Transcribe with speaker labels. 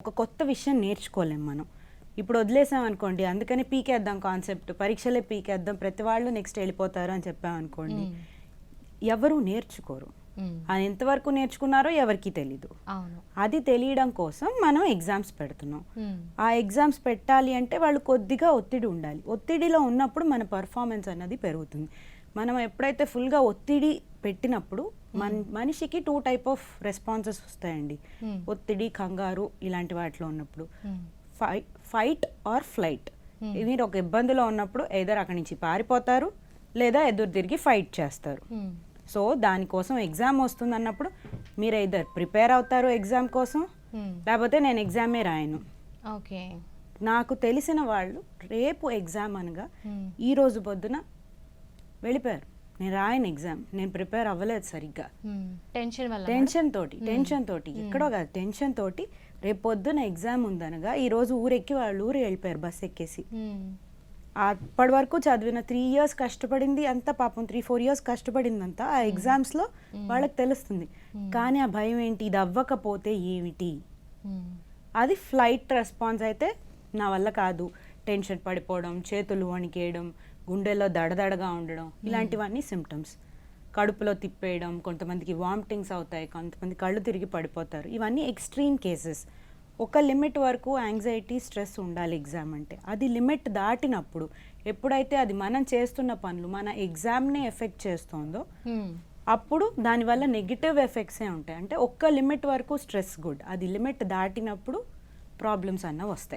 Speaker 1: ఒక కొత్త విషయం నేర్చుకోలేం మనం. ఇప్పుడు వదిలేసాం అనుకోండి అందుకని పీకేద్దాం కాన్సెప్ట్ పరీక్షలే పీకేద్దాం ప్రతి వాళ్ళు నెక్స్ట్ వెళ్ళిపోతారు అని చెప్పాం అనుకోండి
Speaker 2: మ్మ్.
Speaker 1: ఎవరు నేర్చుకోరు. అది ఎంతవరకు నేర్చుకున్నారో ఎవరికి తెలీదు. అది తెలియడం కోసం మనం ఎగ్జామ్స్ పెడుతున్నాం. ఆ ఎగ్జామ్స్ పెట్టాలి అంటే వాళ్ళు కొద్దిగా ఒత్తిడి ఉండాలి. ఒత్తిడిలో ఉన్నప్పుడు మన పర్ఫార్మెన్స్ అన్నది పెరుగుతుంది. మనం ఎప్పుడైతే ఫుల్గా ఒత్తిడి పెట్టినప్పుడు మన మనిషికి టూ టైప్ ఆఫ్ రెస్పాన్సెస్ వస్తాయండి. ఒత్తిడి కంగారు ఇలాంటి వాటిలో ఉన్నప్పుడు. ఫై ఫైట్ ఆర్ ఫ్లైట్. మీరు ఒక ఇబ్బందిలో ఉన్నప్పుడు ఏదర్ అక్కడి నుంచి పారిపోతారు లేదా ఎదురు తిరిగి ఫైట్ చేస్తారు. సో దానికోసం ఎగ్జామ్ వస్తుంది అన్నప్పుడు మీరు ఇద్దరు ప్రిపేర్ అవుతారు ఎగ్జామ్ కోసం. లేకపోతే నేను ఎగ్జామే రాయను
Speaker 2: ఓకే
Speaker 1: నాకు తెలిసిన వాళ్ళు రేపు ఎగ్జామ్ అనగా. ఈ రోజు పొద్దున వెళ్ళిపోయారు నేను రాయను ఎగ్జామ్. నేను ప్రిపేర్ అవ్వలేదు సరిగ్గా.
Speaker 2: టెన్షన్ వల్ల
Speaker 1: టెన్షన్ తోటి టెన్షన్ తోటి. ఎక్కడో కాదు టెన్షన్ తోటి రేపు పొద్దున ఎగ్జామ్ ఉందనగా ఈ రోజు ఊరెక్కి వాళ్ళు ఊరు వెళ్ళిపోయారు బస్ ఎక్కేసి. అప్పటి వరకు చదివిన త్రీ ఇయర్స్ కష్టపడింది అంతా పాపం త్రీ ఫోర్ ఇయర్స్ కష్టపడిందంతా ఆ ఎగ్జామ్స్లో వాళ్ళకి తెలుస్తుంది. కానీ ఆ భయం ఏంటి? ఇది అవ్వకపోతే ఏమిటి. అది ఫ్లైట్ రెస్పాన్స్ అయితే నా వల్ల కాదు. టెన్షన్ పడిపోవడం చేతులు వణికేయడం గుండెల్లో దడదడగా ఉండడం ఇలాంటివన్నీ సిమ్టమ్స్ కడుపులో తిప్పేయడం కొంతమందికి వామిటింగ్స్ అవుతాయి కొంతమంది కళ్ళు తిరిగి పడిపోతారు. ఇవన్నీ ఎక్స్ట్రీమ్ కేసెస్ ఒక లిమిట్ వరకు యాంగ్జైటీ స్ట్రెస్ ఉండాలి ఎగ్జామ్ అంటే. అది లిమిట్ దాటినప్పుడు ఎప్పుడైతే అది మనం చేస్తున్న పనులు మన ఎగ్జామ్ని ఎఫెక్ట్ చేస్తుందో. అప్పుడు దానివల్ల నెగిటివ్ ఎఫెక్ట్సే ఉంటాయి. అంటే ఒక్క లిమిట్ వరకు స్ట్రెస్ గుడ్ అది లిమిట్ దాటినప్పుడు ప్రాబ్లమ్స్ అన్న వస్తాయి.